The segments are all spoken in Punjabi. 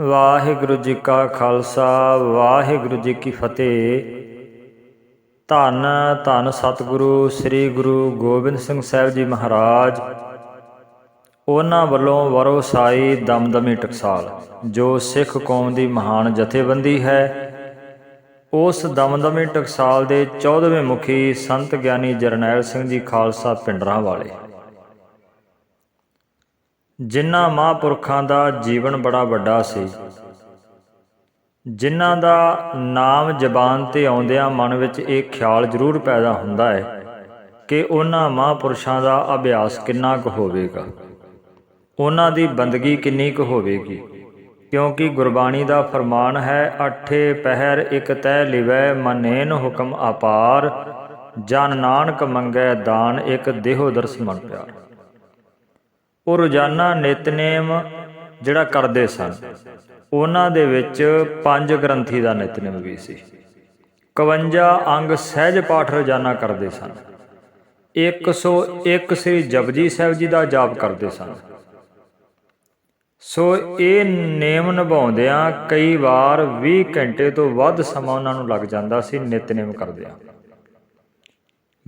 ਵਾਹਿਗੁਰੂ ਜੀ ਕਾ ਖਾਲਸਾ, ਵਾਹਿਗੁਰੂ ਜੀ ਕੀ ਫਤਿਹ। ਧੰਨ ਧੰਨ ਸਤਿਗੁਰੂ, ਸ੍ਰੀ ਗੁਰੂ ਗੋਬਿੰਦ ਸਿੰਘ ਸਾਹਿਬ ਜੀ ਮਹਾਰਾਜ। ਉਹਨਾਂ ਵੱਲੋਂ ਵਰੋਸਾਈ ਦਮਦਮੀ ਟਕਸਾਲ, ਜੋ ਸਿੱਖ ਕੌਮ ਦੀ ਮਹਾਨ ਜਥੇਬੰਦੀ ਹੈ। ਉਸ ਦਮਦਮੀ ਟਕਸਾਲ ਦੇ 14ਵੇਂ ਮੁਖੀ ਸੰਤ ਗਿਆਨੀ ਜਰਨੈਲ ਸਿੰਘ ਜੀ ਖਾਲਸਾ ਪਿੰਡਰਾਂ ਵਾਲੇ ਜਿਨ੍ਹਾਂ ਮਹਾਂਪੁਰਖਾਂ ਦਾ ਜੀਵਨ ਬੜਾ ਵੱਡਾ ਸੀ। ਜਿਨ੍ਹਾਂ ਦਾ ਨਾਮ ਜ਼ਬਾਨ ਤੇ ਆਉਂਦਿਆਂ ਮਨ ਵਿੱਚ ਇਹ ਖਿਆਲ ਜ਼ਰੂਰ ਪੈਦਾ ਹੁੰਦਾ ਹੈ ਕਿ ਉਹਨਾਂ ਮਹਾਂਪੁਰਸ਼ਾਂ ਦਾ ਅਭਿਆਸ ਕਿੰਨਾ ਕੁ ਹੋਵੇਗਾ। ਉਹਨਾਂ ਦੀ ਬੰਦਗੀ ਕਿੰਨੀ ਕੁ ਹੋਵੇਗੀ। ਕਿਉਂਕਿ ਗੁਰਬਾਣੀ ਦਾ ਫਰਮਾਨ ਹੈ, ਅਠੇ ਪਹਿਰ ਇਕ ਤੈ ਲਿਵੈ, ਮਨੇਨ ਹੁਕਮ ਅਪਾਰ, ਜਨ ਨਾਨਕ ਮੰਗੈ ਦਾਨ ਇਕ ਦੇਹੋ ਦਰਸ ਮਨ ਪਿਆਰ। ਉਹ ਰੋਜ਼ਾਨਾ ਨਿਤਨੇਮ ਜਿਹੜਾ ਕਰਦੇ ਸਨ। ਉਹਨਾਂ ਦੇ ਵਿੱਚ ਪੰਜ ਗ੍ਰੰਥੀ ਦਾ ਨਿਤਨੇਮ ਵੀ ਸੀ। 51 ਅੰਗ ਸਹਿਜ ਪਾਠ ਰੋਜ਼ਾਨਾ ਕਰਦੇ ਸਨ। 101 ਸ੍ਰੀ ਜਪਜੀ ਸਾਹਿਬ ਜੀ ਦਾ ਜਾਪ ਕਰਦੇ ਸਨ। ਸੋ ਇਹ ਨੇਮ ਨਿਭਾਉਂਦਿਆਂ ਕਈ ਵਾਰ 20 ਘੰਟੇ ਤੋਂ ਵੱਧ ਸਮਾਂ ਉਹਨਾਂ ਨੂੰ ਲੱਗ ਜਾਂਦਾ ਸੀ ਨਿਤਨੇਮ ਕਰਦਿਆਂ।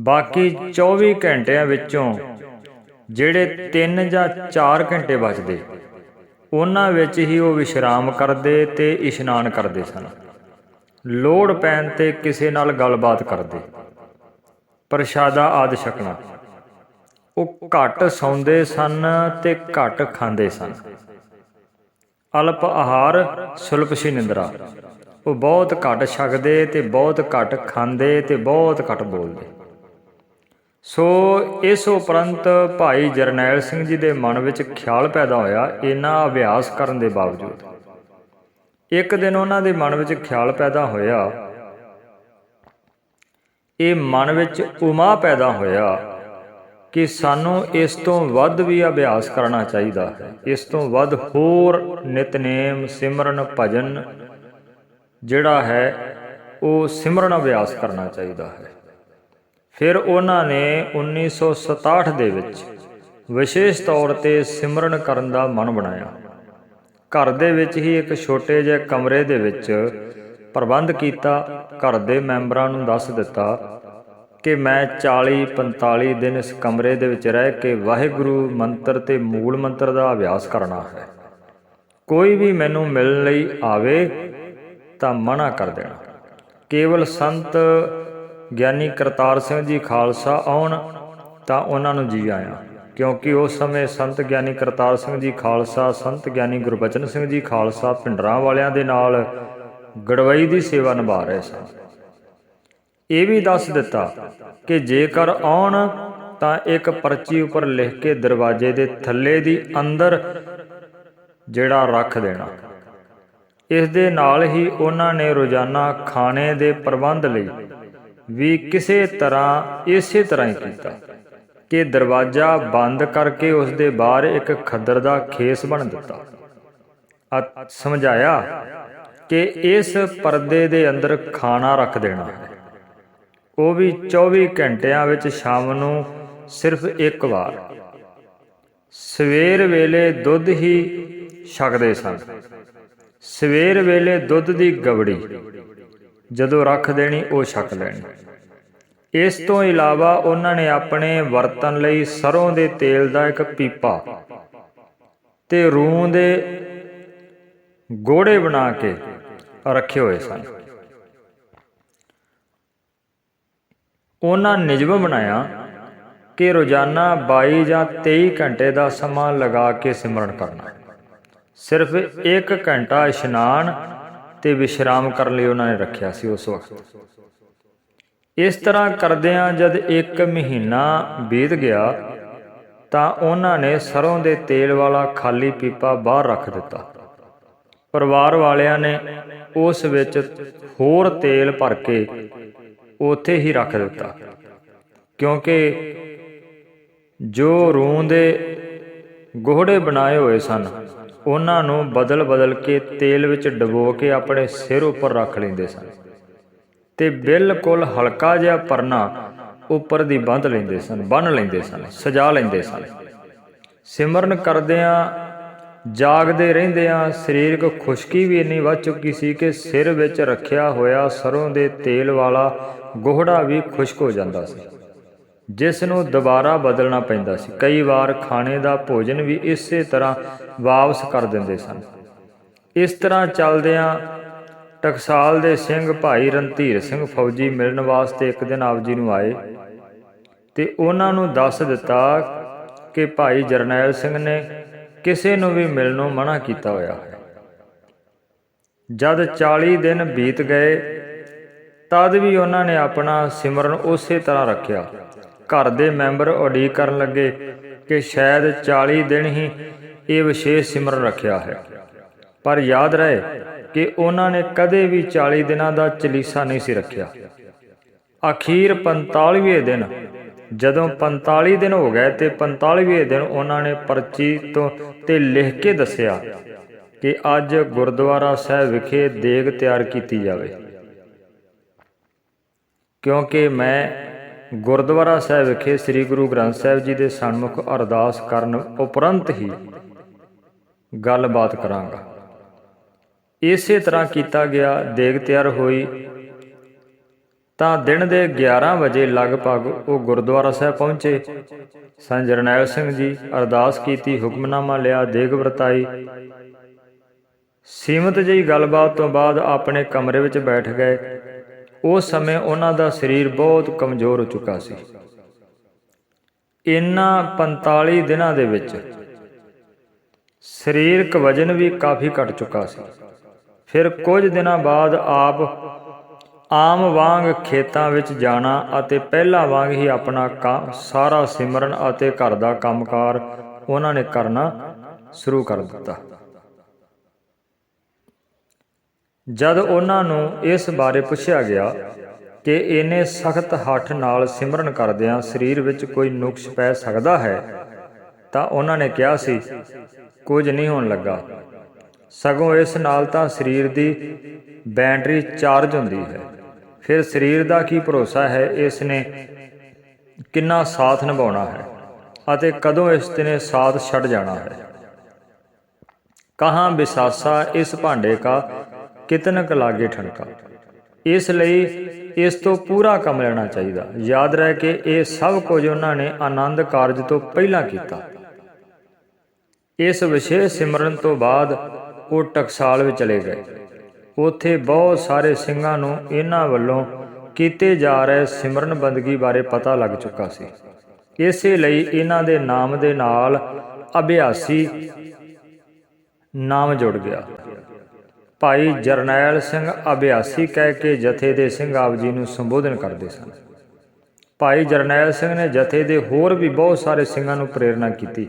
ਬਾਕੀ 24 ਘੰਟਿਆਂ ਵਿੱਚੋਂ ਜਿਹੜੇ 3 ਜਾਂ 4 ਘੰਟੇ ਬਚਦੇ, ਉਹਨਾਂ ਵਿੱਚ ਹੀ ਉਹ ਵਿਸ਼ਰਾਮ ਕਰਦੇ ਤੇ ਇਸ਼ਨਾਨ ਕਰਦੇ ਸਨ। ਲੋੜ ਪੈਣ ਤੇ ਕਿਸੇ ਨਾਲ ਗੱਲਬਾਤ ਕਰਦੇ। ਪ੍ਰਸ਼ਾਦਾ ਆਦਿ ਛਕਣਾ। ਉਹ ਘੱਟ ਸੌਂਦੇ ਸਨ ਤੇ ਘੱਟ ਖਾਂਦੇ ਸਨ। ਅਲਪ ਆਹਾਰ ਸੁਲਪ ਸੀ ਨਿੰਦਰਾ। ਉਹ ਬਹੁਤ ਘੱਟ ਛਕਦੇ ਤੇ ਬਹੁਤ ਘੱਟ ਖਾਂਦੇ ਤੇ ਬਹੁਤ ਘੱਟ ਬੋਲਦੇ। ਸੋ ਇਸ ਉਪਰੰਤ ਭਾਈ ਜਰਨੈਲ ਸਿੰਘ ਜੀ ਦੇ ਮਨ ਵਿੱਚ ਖਿਆਲ ਪੈਦਾ ਹੋਇਆ ਇਹਨਾਂ ਅਭਿਆਸ ਕਰਨ ਦੇ ਬਾਵਜੂਦ। ਇੱਕ ਦਿਨ ਉਹਨਾਂ ਦੇ ਮਨ ਵਿੱਚ ਖਿਆਲ ਪੈਦਾ ਹੋਇਆ। ਇਹ ਮਨ ਵਿੱਚ ਉਮਾ ਪੈਦਾ ਹੋਇਆ ਕਿ ਸਾਨੂੰ ਇਸ ਤੋਂ ਵੱਧ ਵੀ ਅਭਿਆਸ ਕਰਨਾ ਚਾਹੀਦਾ ਹੈ। ਇਸ ਤੋਂ ਵੱਧ ਹੋਰ ਨਿਤਨੇਮ, ਸਿਮਰਨ, ਭਜਨ ਜਿਹੜਾ ਹੈ, ਉਹ ਸਿਮਰਨ ਅਭਿਆਸ ਕਰਨਾ ਚਾਹੀਦਾ ਹੈ। ਫਿਰ ਉਹਨਾਂ ਨੇ 1967 ਦੇ ਵਿੱਚ ਵਿਸ਼ੇਸ਼ ਤੌਰ ਤੇ ਸਿਮਰਨ ਕਰਨ ਦਾ ਮਨ ਬਣਾਇਆ। ਘਰ ਦੇ ਵਿੱਚ ਹੀ ਇੱਕ ਛੋਟੇ ਜਿਹੇ ਕਮਰੇ ਦੇ ਵਿੱਚ ਪ੍ਰਬੰਧ ਕੀਤਾ, ਘਰ ਦੇ ਮੈਂਬਰਾਂ ਨੂੰ ਦੱਸ ਦਿੱਤਾ ਕਿ ਮੈਂ 40 45 ਦਿਨ ਇਸ ਕਮਰੇ ਦੇ ਵਿੱਚ ਰਹਿ ਕੇ ਵਾਹਿਗੁਰੂ ਮੰਤਰ ਤੇ ਮੂਲ ਮੰਤਰ ਦਾ ਅਭਿਆਸ ਕਰਨਾ ਹੈ। ਕੋਈ ਵੀ ਮੈਨੂੰ ਮਿਲਣ ਲਈ ਆਵੇ ਤਾਂ ਮਨਾ ਕਰ ਦੇਣਾ। ਕੇਵਲ ਸੰਤ ਗਿਆਨੀ ਕਰਤਾਰ ਸਿੰਘ ਜੀ ਖਾਲਸਾ ਆਉਣ ਤਾਂ ਉਹਨਾਂ ਨੂੰ ਜੀ ਆਇਆ, ਕਿਉਂਕਿ ਉਸ ਸਮੇਂ ਸੰਤ ਗਿਆਨੀ ਕਰਤਾਰ ਸਿੰਘ ਜੀ ਖਾਲਸਾ, ਸੰਤ ਗਿਆਨੀ ਗੁਰਬਚਨ ਸਿੰਘ ਜੀ ਖਾਲਸਾ ਪਿੰਡਰਾਂ ਵਾਲਿਆਂ ਦੇ ਨਾਲ ਗੜਵਈ ਦੀ ਸੇਵਾ ਨਿਭਾ ਰਹੇ ਸਨ। ਇਹ ਵੀ ਦੱਸ ਦਿੱਤਾ ਕਿ ਜੇਕਰ ਆਉਣ ਤਾਂ ਇੱਕ ਪਰਚੀ ਉੱਪਰ ਲਿਖ ਕੇ ਦਰਵਾਜ਼ੇ ਦੇ ਥੱਲੇ ਦੀ ਅੰਦਰ ਜਿਹੜਾ ਰੱਖ ਦੇਣਾ। ਇਸ ਦੇ ਨਾਲ ਹੀ ਉਹਨਾਂ ਨੇ ਰੋਜ਼ਾਨਾ ਖਾਣੇ ਦੇ ਪ੍ਰਬੰਧ ਲਈ ਵੀ ਕਿਸੇ ਤਰ੍ਹਾਂ ਇਸੇ ਤਰ੍ਹਾਂ ਹੀ ਕੀਤਾ ਕਿ ਦਰਵਾਜ਼ਾ ਬੰਦ ਕਰਕੇ ਉਸ ਦੇ ਬਾਹਰ ਇੱਕ ਖੱਦਰ ਦਾ ਖੇਸ ਬਣ ਦਿੱਤਾ। ਸਮਝਾਇਆ ਕਿ ਇਸ ਪਰਦੇ ਦੇ ਅੰਦਰ ਖਾਣਾ ਰੱਖ ਦੇਣਾ ਹੈ। ਉਹ ਵੀ 24 ਘੰਟਿਆਂ ਵਿੱਚ ਸ਼ਾਮ ਨੂੰ ਸਿਰਫ ਇੱਕ ਵਾਰ। ਸਵੇਰ ਵੇਲੇ ਦੁੱਧ ਹੀ ਛਕਦੇ ਸਨ। ਸਵੇਰ ਵੇਲੇ ਦੁੱਧ ਦੀ ਗਵੜੀ। ਜਦੋਂ ਰੱਖ ਦੇਣੀ, ਉਹ ਛਕ ਲੈਣੀ। ਇਸ ਤੋਂ ਇਲਾਵਾ ਉਹਨਾਂ ਨੇ ਆਪਣੇ ਵਰਤਨ ਲਈ ਸਰੋਂ ਦੇ ਤੇਲ ਦਾ ਇੱਕ ਪੀਪਾ ਤੇ ਰੂਹ ਦੇ ਗੋੜੇ ਬਣਾ ਕੇ ਰੱਖੇ ਹੋਏ ਸਨ। ਉਹਨਾਂ ਨਿਯਮ ਬਣਾਇਆ ਕਿ ਰੋਜ਼ਾਨਾ 22 ਜਾਂ 23 ਘੰਟੇ ਦਾ ਸਮਾਂ ਲਗਾ ਕੇ ਸਿਮਰਨ ਕਰਨਾ। ਸਿਰਫ 1 ਘੰਟਾ ਇਸ਼ਨਾਨ ਤੇ ਵਿਸ਼ਰਾਮ ਕਰਨ ਲਈ ਉਹਨਾਂ ਨੇ ਰੱਖਿਆ ਸੀ ਉਸ ਵਕਤ। ਇਸ ਤਰ੍ਹਾਂ ਕਰਦਿਆਂ ਜਦ ਇੱਕ ਮਹੀਨਾ ਬੀਤ ਗਿਆ, ਤਾਂ ਉਹਨਾਂ ਨੇ ਸਰੋਂ ਦੇ ਤੇਲ ਵਾਲਾ ਖਾਲੀ ਪੀਪਾ ਬਾਹਰ ਰੱਖ ਦਿੱਤਾ। ਪਰਿਵਾਰ ਵਾਲਿਆਂ ਨੇ ਉਸ ਵਿੱਚ ਹੋਰ ਤੇਲ ਭਰ ਕੇ ਉੱਥੇ ਹੀ ਰੱਖ ਦਿੱਤਾ, ਕਿਉਂਕਿ ਜੋ ਰੂੰ ਦੇ ਗੋਹੜੇ ਬਣਾਏ ਹੋਏ ਸਨ ਉਹਨਾਂ ਨੂੰ ਬਦਲ-ਬਦਲ ਕੇ ਤੇਲ ਵਿੱਚ ਡਬੋ ਕੇ ਆਪਣੇ ਸਿਰ ਉੱਪਰ ਰੱਖ ਲੈਂਦੇ ਸਨ ਤੇ ਬਿਲਕੁਲ ਹਲਕਾ ਜਿਹਾ ਪਰਨਾ ਉੱਪਰ ਦੀ ਬੰਧ ਲੈਂਦੇ ਸਨ ਬੰਨ ਲੈਂਦੇ ਸਨ, ਸਜਾ ਲੈਂਦੇ ਸਨ। ਸਿਮਰਨ ਕਰਦਿਆਂ, ਜਾਗਦੇ ਰਹਿੰਦਿਆਂ ਸਰੀਰਕ ਖੁਸ਼ਕੀ ਵੀ ਇੰਨੀ ਵੱਧ ਚੁੱਕੀ ਸੀ ਕਿ ਸਿਰ ਵਿੱਚ ਰੱਖਿਆ ਹੋਇਆ ਸਰੋਂ ਦੇ ਤੇਲ ਵਾਲਾ ਗੋਹੜਾ ਵੀ ਖੁਸ਼ਕ ਹੋ ਜਾਂਦਾ ਸੀ। ਜਿਸ ਨੂੰ ਦੁਬਾਰਾ ਬਦਲਣਾ ਪੈਂਦਾ ਸੀ। ਕਈ ਵਾਰ ਖਾਣੇ ਦਾ ਭੋਜਨ ਵੀ ਇਸੇ ਤਰ੍ਹਾਂ ਵਾਪਸ ਕਰ ਦਿੰਦੇ ਸਨ। ਇਸ ਤਰ੍ਹਾਂ ਚੱਲਦਿਆਂ ਟਕਸਾਲ ਦੇ ਸਿੰਘ ਭਾਈ ਰਣਧੀਰ ਸਿੰਘ ਫੌਜੀ ਮਿਲਣ ਵਾਸਤੇ ਇੱਕ ਦਿਨ ਆਪ ਜੀ ਨੂੰ ਆਏ ਤੇ ਉਹਨਾਂ ਨੂੰ ਦੱਸ ਦਿੱਤਾ ਕਿ ਭਾਈ ਜਰਨੈਲ ਸਿੰਘ ਨੇ ਕਿਸੇ ਨੂੰ ਵੀ ਮਿਲਣੋਂ ਮਨਾ ਕੀਤਾ ਹੋਇਆ ਹੈ। ਜਦ 40 ਦਿਨ ਬੀਤ ਗਏ, ਤਦ ਵੀ ਉਹਨਾਂ ਨੇ ਆਪਣਾ ਸਿਮਰਨ ਉਸੇ ਤਰ੍ਹਾਂ ਰੱਖਿਆ। ਘਰ ਦੇ ਮੈਂਬਰ ਉਡੀਕ ਕਰਨ ਲੱਗੇ ਕਿ ਸ਼ਾਇਦ 40 ਦਿਨ ਹੀ ਇਹ ਵਿਸ਼ੇਸ਼ ਸਿਮਰਨ ਰੱਖਿਆ ਹੈ। ਪਰ ਯਾਦ ਰਹੇ ਕਿ ਉਹਨਾਂ ਨੇ ਕਦੇ ਵੀ 40 ਦਿਨਾਂ ਦਾ ਚਲੀਸਾ ਨਹੀਂ ਸੀ ਰੱਖਿਆ। ਅਖੀਰ 45ਵੇਂ ਦਿਨ, ਜਦੋਂ 45 ਦਿਨ ਹੋ ਗਏ ਤੇ 45ਵੇਂ ਦਿਨ ਉਹਨਾਂ ਨੇ ਪਰਚੀ ਤੋਂ ਤੇ ਲਿਖ ਕੇ ਦੱਸਿਆ ਕਿ ਅੱਜ ਗੁਰਦੁਆਰਾ ਸਾਹਿਬ ਵਿਖੇ ਦੇਗ ਤਿਆਰ ਕੀਤੀ ਜਾਵੇ। ਕਿਉਂਕਿ ਮੈਂ ਗੁਰਦੁਆਰਾ ਸਾਹਿਬ ਵਿਖੇ ਸ੍ਰੀ ਗੁਰੂ ਗ੍ਰੰਥ ਸਾਹਿਬ ਜੀ ਦੇ ਸਨਮੁਖ ਅਰਦਾਸ ਕਰਨ ਉਪਰੰਤ ਹੀ ਗੱਲਬਾਤ ਕਰਾਂਗਾ। ਇਸੇ ਤਰ੍ਹਾਂ ਕੀਤਾ ਗਿਆ, ਦੇਗ ਤਿਆਰ ਹੋਈ। ਤਾਂ ਦਿਨ ਦੇ 11 ਵਜੇ ਲਗਭਗ ਉਹ ਗੁਰਦੁਆਰਾ ਸਾਹਿਬ ਪਹੁੰਚੇ। ਸੰਤ ਜਰਨੈਲ ਸਿੰਘ ਜੀ ਅਰਦਾਸ ਕੀਤੀ, ਹੁਕਮਨਾਮਾ ਲਿਆ, ਦੇਗ ਵਰਤਾਈ। ਸੀਮਤ ਜਿਹੀ ਗੱਲਬਾਤ ਤੋਂ ਬਾਅਦ ਆਪਣੇ ਕਮਰੇ ਵਿੱਚ ਬੈਠ ਗਏ। ਉਸ ਸਮੇਂ ਉਹਨਾਂ ਦਾ ਸਰੀਰ ਬਹੁਤ ਕਮਜ਼ੋਰ ਹੋ ਚੁੱਕਾ ਸੀ। ਇਨ੍ਹਾਂ 45 ਦਿਨਾਂ ਦੇ ਵਿੱਚ ਸਰੀਰਕ ਵਜਨ ਵੀ ਕਾਫੀ ਘਟ ਚੁੱਕਾ ਸੀ। ਫਿਰ ਕੁਝ ਦਿਨਾਂ ਬਾਅਦ ਆਪ ਆਮ ਵਾਂਗ ਖੇਤਾਂ ਵਿੱਚ ਜਾਣਾ ਅਤੇ ਪਹਿਲਾਂ ਵਾਂਗ ਹੀ ਆਪਣਾ ਕੰਮ, ਸਾਰਾ ਸਿਮਰਨ ਅਤੇ ਘਰ ਦਾ ਕੰਮਕਾਰ ਉਹਨਾਂ ਨੇ ਕਰਨਾ ਸ਼ੁਰੂ ਕਰ ਦਿੱਤਾ। ਜਦ ਉਹਨਾਂ ਨੂੰ ਇਸ ਬਾਰੇ ਪੁੱਛਿਆ ਗਿਆ ਕਿ ਇਹਨੇ ਸਖਤ ਹੱਠ ਨਾਲ ਸਿਮਰਨ ਕਰਦਿਆਂ ਸਰੀਰ ਵਿੱਚ ਕੋਈ ਨੁਕਸ ਪੈ ਸਕਦਾ ਹੈ, ਤਾਂ ਉਹਨਾਂ ਨੇ ਕਿਹਾ ਸੀ, ਕੁਝ ਨਹੀਂ ਹੋਣ ਲੱਗਾ। ਸਗੋਂ ਇਸ ਨਾਲ ਤਾਂ ਸਰੀਰ ਦੀ ਬੈਟਰੀ ਚਾਰਜ ਹੁੰਦੀ ਹੈ। ਫਿਰ ਸਰੀਰ ਦਾ ਕੀ ਭਰੋਸਾ ਹੈ ਇਸ ਨੇ ਕਿੰਨਾ ਸਾਥ ਨਿਭਾਉਣਾ ਹੈ ਅਤੇ ਕਦੋਂ ਇਸ ਨੇ ਸਾਥ ਛੱਡ ਜਾਣਾ ਹੈ? ਕਹਾਂ ਵਿਸ਼ਾਸਾ ਇਸ ਭਾਂਡੇ ਕਾ ਕਿਤਨਕ ਲਾਗੇ ਠਣਕਾ। ਇਸ ਲਈ ਇਸ ਤੋਂ ਪੂਰਾ ਕੰਮ ਲੈਣਾ ਚਾਹੀਦਾ। ਯਾਦ ਰਹਿ ਕੇ ਇਹ ਸਭ ਕੁਝ ਉਹਨਾਂ ਨੇ ਆਨੰਦ ਕਾਰਜ ਤੋਂ ਪਹਿਲਾਂ ਕੀਤਾ। ਇਸ ਵਿਸ਼ੇਸ਼ ਸਿਮਰਨ ਤੋਂ ਬਾਅਦ ਉਹ ਟਕਸਾਲ ਵਿੱਚ ਚਲੇ ਗਏ। ਉੱਥੇ ਬਹੁਤ ਸਾਰੇ ਸਿੰਘਾਂ ਨੂੰ ਇਹਨਾਂ ਵੱਲੋਂ ਕੀਤੇ ਜਾ ਰਹੇ ਸਿਮਰਨ ਬੰਦਗੀ ਬਾਰੇ ਪਤਾ ਲੱਗ ਚੁੱਕਾ ਸੀ। ਇਸੇ ਲਈ ਇਹਨਾਂ ਦੇ ਨਾਮ ਦੇ ਨਾਲ ਅਭਿਆਸੀ ਨਾਮ ਜੁੜ ਗਿਆ। ਭਾਈ ਜਰਨੈਲ ਸਿੰਘ ਅਭਿਆਸੀ ਕਹਿ ਕੇ ਜਥੇ ਦੇ ਸਿੰਘ ਆਪ ਜੀ ਨੂੰ ਸੰਬੋਧਨ ਕਰਦੇ ਸਨ। ਭਾਈ ਜਰਨੈਲ ਸਿੰਘ ਨੇ ਜਥੇ ਦੇ ਹੋਰ ਵੀ ਬਹੁਤ ਸਾਰੇ ਸਿੰਘਾਂ ਨੂੰ ਪ੍ਰੇਰਣਾ ਕੀਤੀ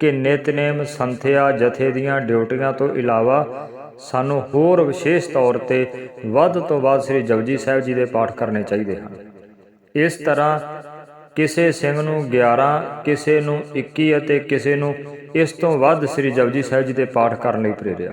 ਕਿ ਨਿਤਨੇਮ ਸੰਥਿਆ ਜਥੇ ਦੀਆਂ ਡਿਊਟੀਆਂ ਤੋਂ ਇਲਾਵਾ ਸਾਨੂੰ ਹੋਰ ਵਿਸ਼ੇਸ਼ ਤੌਰ ਤੇ ਵੱਧ ਤੋਂ ਵੱਧ ਸ੍ਰੀ ਜਪਜੀ ਸਾਹਿਬ ਜੀ ਦੇ ਪਾਠ ਕਰਨੇ ਚਾਹੀਦੇ ਹਨ। ਇਸ ਤਰ੍ਹਾਂ ਕਿਸੇ ਸਿੰਘ ਨੂੰ 11 ਕਿਸੇ ਨੂੰ 21 ਅਤੇ ਕਿਸੇ ਨੂੰ ਇਸ ਤੋਂ ਵੱਧ ਸ੍ਰੀ ਜਪਜੀ ਸਾਹਿਬ ਜੀ ਦੇ ਪਾਠ ਕਰਨ ਲਈ ਪ੍ਰੇਰਿਆ।